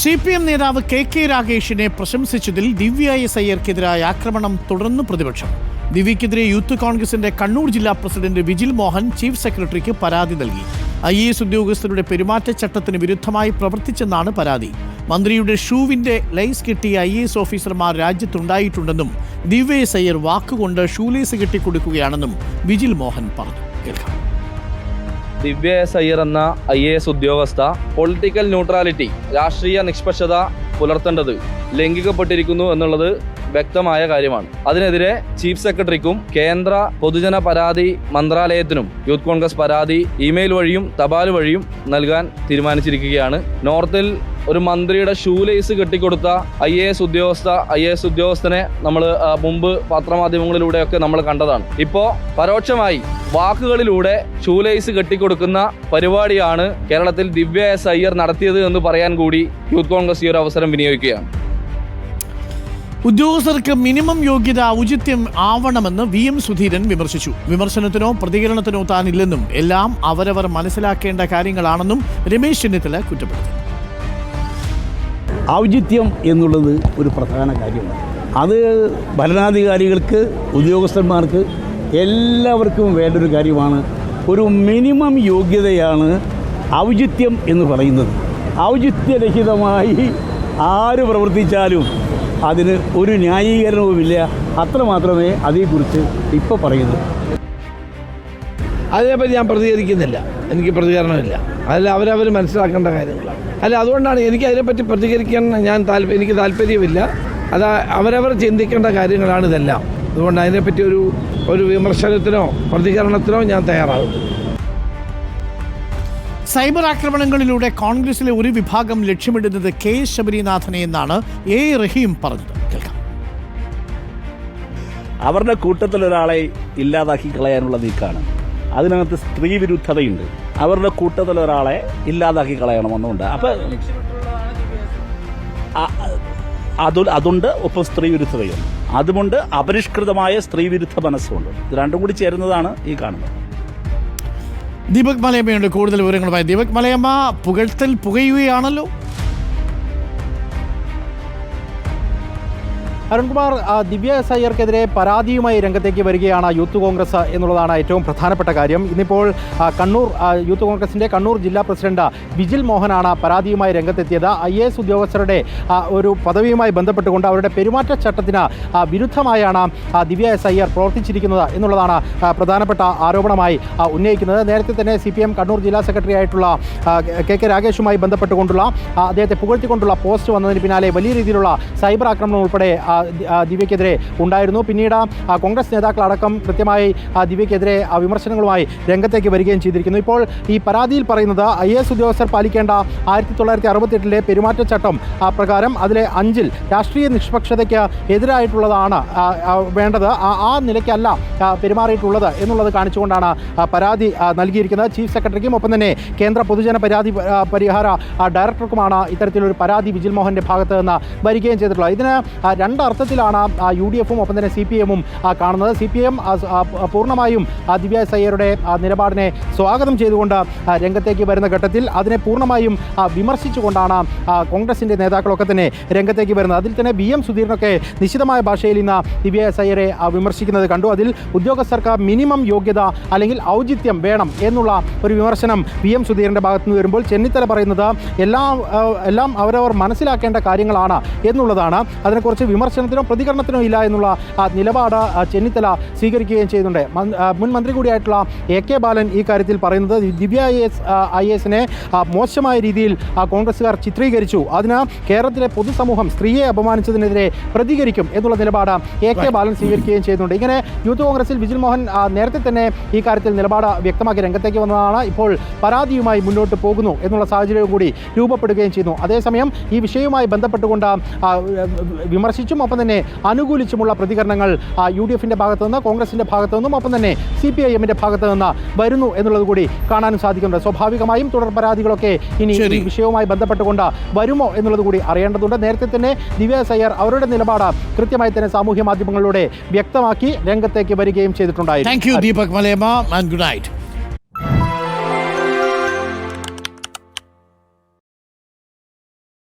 C P M നേതാവ് K K രാഗേഷിനെ പ്രശംസിച്ചതിൽ ദിവ്യ എസ് അയ്യർക്കെതിരായ ആക്രമണം തുടർന്ന് പ്രതിപക്ഷം. ദിവ്യക്കെതിരെ യൂത്ത് കോൺഗ്രസിന്റെ കണ്ണൂർ ജില്ലാ പ്രസിഡന്റ് വിജിൽ മോഹൻ ചീഫ് സെക്രട്ടറിക്ക് പരാതി നൽകി. ഐ എ എസ് ഉദ്യോഗസ്ഥരുടെ പെരുമാറ്റച്ചട്ടത്തിന് വിരുദ്ധമായി പ്രവർത്തിച്ചെന്നാണ് പരാതി. മന്ത്രിയുടെ ഷൂവിന്റെ ലൈസ് കിട്ടിയ ഐ എ എസ് ഓഫീസർമാർ രാജ്യത്തുണ്ടായിട്ടുണ്ടെന്നും ദിവ്യ എസ് അയ്യർ വാക്കുകൊണ്ട് ഷൂലേസ് കെട്ടിക്കൊടുക്കുകയാണെന്നും വിജിൽ മോഹൻ പറഞ്ഞു. കേൾക്കാം. ദിവ്യ എസ് അയ്യർ എന്ന ഐ എ എസ് ഉദ്യോഗസ്ഥ പൊളിറ്റിക്കൽ ന്യൂട്രാലിറ്റി രാഷ്ട്രീയ നിഷ്പക്ഷത പുലർത്തേണ്ടത് ലംഘിക്കപ്പെട്ടിരിക്കുന്നു എന്നുള്ളത് വ്യക്തമായ കാര്യമാണ്. അതിനെതിരെ ചീഫ് സെക്രട്ടറിക്കും കേന്ദ്ര പൊതുജന പരാതി മന്ത്രാലയത്തിനും യൂത്ത് കോൺഗ്രസ് പരാതി ഇമെയിൽ വഴിയും തപാൽ വഴിയും നൽകാൻ തീരുമാനിച്ചിരിക്കുകയാണ്. നോർത്തിൽ ഒരു മന്ത്രിയുടെ ഷൂലേസ് കെട്ടിക്കൊടുത്ത ഐ എ എസ് ഉദ്യോഗസ്ഥ ഐ എ എസ് ഉദ്യോഗസ്ഥനെ നമ്മൾ മുമ്പ് പത്രമാധ്യമങ്ങളിലൂടെയൊക്കെ നമ്മൾ കണ്ടതാണ്. ഇപ്പോൾ പരോക്ഷമായി വാക്കുകളിലൂടെ ഷൂലേസ് കെട്ടിക്കൊടുക്കുന്ന പരിപാടിയാണ് കേരളത്തിൽ ദിവ്യ എസ് അയ്യർ നടത്തിയത് എന്ന് പറയാൻ കൂടി യൂത്ത് കോൺഗ്രസ് ഈ ഒരു അവസരം വിനിയോഗിക്കുകയാണ്. ഉദ്യോഗസ്ഥർക്ക് മിനിമം യോഗ്യത ഔചിത്യം ആവണമെന്ന് വി എം സുധീരൻ വിമർശിച്ചു. വിമർശനത്തിനോ പ്രതികരണത്തിനോ താനില്ലെന്നും എല്ലാം അവരവർ മനസ്സിലാക്കേണ്ട കാര്യങ്ങളാണെന്നും രമേശ് ചെന്നിത്തല കുറ്റപ്പെടുത്തി. ഔചിത്യം എന്നുള്ളത് ഒരു പ്രധാന കാര്യമാണ്. അത് ഭരണാധികാരികൾക്ക് ഉദ്യോഗസ്ഥന്മാർക്ക് എല്ലാവർക്കും വേണ്ടൊരു കാര്യമാണ്. ഒരു മിനിമം യോഗ്യതയാണ് ഔചിത്യം എന്ന് പറയുന്നത്. ഔചിത്യരഹിതമായി ആര് പ്രവർത്തിച്ചാലും അതിന് ഒരു ന്യായീകരണവുമില്ല. അത്ര മാത്രമേ അതേക്കുറിച്ച് ഇപ്പോൾ പറയുന്നു അതിനെപ്പറ്റി ഞാൻ പ്രതികരിക്കുന്നില്ല. എനിക്ക് പ്രതികരണമില്ല. അതിൽ അവരവർ മനസ്സിലാക്കേണ്ട കാര്യങ്ങളാണ്. അല്ല അതുകൊണ്ടാണ് എനിക്ക് അതിനെപ്പറ്റി പ്രതികരിക്കാൻ ഞാൻ താല്പര്യം എനിക്ക് താല്പര്യമില്ല. അത് അവരവർ ചിന്തിക്കേണ്ട കാര്യങ്ങളാണ് ഇതെല്ലാം. അതുകൊണ്ട് അതിനെപ്പറ്റി ഒരു ഒരു വിമർശനത്തിനോ പ്രതികരണത്തിനോ ഞാൻ തയ്യാറാകുന്നു സൈബർ ആക്രമണങ്ങളിലൂടെ കോൺഗ്രസിലെ ഒരു വിഭാഗം ലക്ഷ്യമിടുന്നത് കെ ശബരിനാഥനെ എന്നാണ് എ റഹീം പറഞ്ഞത്. കേൾക്കാം. അവരുടെ കൂട്ടത്തിലൊരാളെ ഇല്ലാതാക്കി കളയാനുള്ള നീക്കാണ്. അതിനകത്ത് സ്ത്രീ വിരുദ്ധതയുണ്ട് അവരുടെ കൂട്ടത്തിൽ ഒരാളെ ഇല്ലാതാക്കി കളയണമെന്നുണ്ട്. അപ്പം അത് അതുണ്ട് ഒപ്പം സ്ത്രീ വിരുദ്ധതയുണ്ട് അതുകൊണ്ട് അപരിഷ്കൃതമായ സ്ത്രീ വിരുദ്ധ മനസ്സുണ്ട്. ഇത് രണ്ടും കൂടി ചേരുന്നതാണ് ഈ കാണുന്നത്. ദീപക് മലയമ്മയുണ്ട്. കൂടുതൽ വിവരങ്ങളുമായി ദീപക് മലയമ്മ പുകഴ്ത്തൽ പുകയുകയാണല്ലോ. അരുൺകുമാർ ദിവ്യ എസ് അയ്യർക്കെതിരെ പരാതിയുമായി രംഗത്തേക്ക് വരികയാണ് യൂത്ത് കോൺഗ്രസ് എന്നുള്ളതാണ് ഏറ്റവും പ്രധാനപ്പെട്ട കാര്യം. ഇന്നിപ്പോൾ കണ്ണൂർ യൂത്ത് കോൺഗ്രസിന്റെ കണ്ണൂർ ജില്ലാ പ്രസിഡന്റ് വിജിൽ മോഹനാണ് പരാതിയുമായി രംഗത്തെത്തിയത്. ഐ എ എസ് ഉദ്യോഗസ്ഥരുടെ ഒരു പദവിയുമായി ബന്ധപ്പെട്ടുകൊണ്ട് അവരുടെ പെരുമാറ്റച്ചട്ടത്തിന് വിരുദ്ധമായാണ് ദിവ്യ എസ് അയ്യർ പ്രവർത്തിച്ചിരിക്കുന്നത് എന്നുള്ളതാണ് പ്രധാനപ്പെട്ട ആരോപണമായി ഉന്നയിക്കുന്നത്. നേരത്തെ തന്നെ സി പി എം കണ്ണൂർ ജില്ലാ സെക്രട്ടറി ആയിട്ടുള്ള കെ കെ രാഗേഷുമായി ബന്ധപ്പെട്ടുകൊണ്ടുള്ള അദ്ദേഹത്തെ പുകഴ്ത്തിക്കൊണ്ടുള്ള പോസ്റ്റ് വന്നതിന് പിന്നാലെ വലിയ രീതിയിലുള്ള സൈബർ ആക്രമണം ഉൾപ്പെടെ ദിവ്യക്കെതിരെ ഉണ്ടായിരുന്നു. പിന്നീട് കോൺഗ്രസ് നേതാക്കളടക്കം കൃത്യമായി ദിവ്യക്കെതിരെ വിമർശനങ്ങളുമായി രംഗത്തേക്ക് വരികയും ചെയ്തിരിക്കുന്നു. ഇപ്പോൾ ഈ പരാതിയിൽ പറയുന്നത് ഐ എസ് ഉദ്യോഗസ്ഥർ പാലിക്കേണ്ട ആയിരത്തി തൊള്ളായിരത്തി അറുപത്തെട്ടിലെ പെരുമാറ്റച്ചട്ടം പ്രകാരം അതിലെ അഞ്ചിൽ രാഷ്ട്രീയ നിഷ്പക്ഷതയ്ക്ക് എതിരായിട്ടുള്ളതാണ് വേണ്ടത്. ആ- നിലയ്ക്കല്ല പെരുമാറിയിട്ടുള്ളത് എന്നുള്ളത് കാണിച്ചുകൊണ്ടാണ് പരാതി നൽകിയിരിക്കുന്നത്. ചീഫ് സെക്രട്ടറിക്കും ഒപ്പം തന്നെ കേന്ദ്ര പൊതുജന പരാതി പരിഹാര ഡയറക്ടർക്കുമാണ് ഇത്തരത്തിലൊരു പരാതി വിജിൽ മോഹന്റെ ഭാഗത്ത് നിന്ന് വരികയും ചെയ്തിട്ടുള്ളത്. ഇതിന് ആ, രണ്ടർത്ഥത്തിലാണ് യു ഡി എഫും ഒപ്പം തന്നെ സി പി എമ്മും കാണുന്നത്. സി പി എം പൂർണമായും ദിവ്യ സയ്യരുടെ നിലപാടിനെ സ്വാഗതം ചെയ്തുകൊണ്ട് രംഗത്തേക്ക് വരുന്ന ഘട്ടത്തിൽ അതിനെ പൂർണമായും വിമർശിച്ചുകൊണ്ടാണ് കോൺഗ്രസിന്റെ നേതാക്കളൊക്കെ തന്നെ രംഗത്തേക്ക് വരുന്നത്. അതിൽ തന്നെ ബി എം സുധീറിനൊക്കെ നിശിതമായ ഭാഷയിൽ ഇന്ന് ദിവ്യ സയ്യരെ വിമർശിക്കുന്നത് കണ്ടു. അതിൽ ഉദ്യോഗസ്ഥർക്ക് മിനിമം യോഗ്യത അല്ലെങ്കിൽ ഔചിത്യം വേണം എന്നുള്ള ഒരു വിമർശനം വി എം സുധീറിന്റെ ഭാഗത്തു നിന്ന് വരുമ്പോൾ ചെന്നിത്തല പറയുന്നത് എല്ലാം എല്ലാം അവരവർ മനസ്സിലാക്കേണ്ട കാര്യങ്ങളാണ് എന്നുള്ളതാണ്. അതിനെക്കുറിച്ച് വിമർശനത്തിനോ പ്രതികരണത്തിനോ ഇല്ല എന്നുള്ള ആ, നിലപാട് ചെന്നിത്തല സ്വീകരിക്കുകയും ചെയ്യുന്നുണ്ട്. മൻ- മന്ത്രി കൂടിയായിട്ടുള്ള എ കെ ബാലൻ ഈ കാര്യത്തിൽ പറയുന്നത് ദിവ്യ ഐ എസ് ഐ എസിനെ മോശമായ രീതിയിൽ കോൺഗ്രസ്സുകാർ ചിത്രീകരിച്ചു. അതിന് കേരളത്തിലെ പൊതുസമൂഹം സ്ത്രീയെ അപമാനിച്ചതിനെതിരെ പ്രതികരിക്കും എന്നുള്ള നിലപാട് എ കെ ബാലൻ സ്വീകരിക്കുകയും ചെയ്യുന്നുണ്ട്. ഇങ്ങനെ യൂത്ത് കോൺഗ്രസിൽ വിജിൽ മോഹൻ നേരത്തെ തന്നെ ഈ കാര്യത്തിൽ നിലപാട് വ്യക്തമാക്കി രംഗത്തേക്ക് വന്നതാണ്. ഇപ്പോൾ പരാതിയുമായി മുന്നോട്ട് പോകുന്നു എന്നുള്ള സാഹചര്യവും കൂടി രൂപപ്പെടുകയും ചെയ്യുന്നു. അതേസമയം ഈ വിഷയവുമായി ബന്ധപ്പെട്ടുകൊണ്ട് ആ, വിമർശിച്ചും ഒപ്പം തന്നെ അനുകൂലിച്ചുമുള്ള പ്രതികരണങ്ങൾ യു ഡി എഫിന്റെ ഭാഗത്തു നിന്ന് കോൺഗ്രസിന്റെ ഭാഗത്തു നിന്നും ഒപ്പം തന്നെ സി പി ഐ എമ്മിന്റെ ഭാഗത്തു നിന്ന് വരുന്നു എന്നുള്ളത് കൂടി കാണാനും സാധിക്കുന്നുണ്ട്. സ്വാഭാവികമായും തുടർ പരാതികളൊക്കെ ഇനി ഈ വിഷയവുമായി ബന്ധപ്പെട്ടുകൊണ്ട് വരുമോ എന്നുള്ളത് കൂടി അറിയേണ്ടതുണ്ട്. നേരത്തെ തന്നെ ദിവ്യ സയ്യർ അവരുടെ നിലപാട് കൃത്യമായി തന്നെ സാമൂഹ്യ മാധ്യമങ്ങളിലൂടെ വ്യക്തമാക്കി രംഗത്തേക്ക് വരികയും ചെയ്തിട്ടുണ്ടായിരുന്നു. Thank you Deepak Malayamma and good night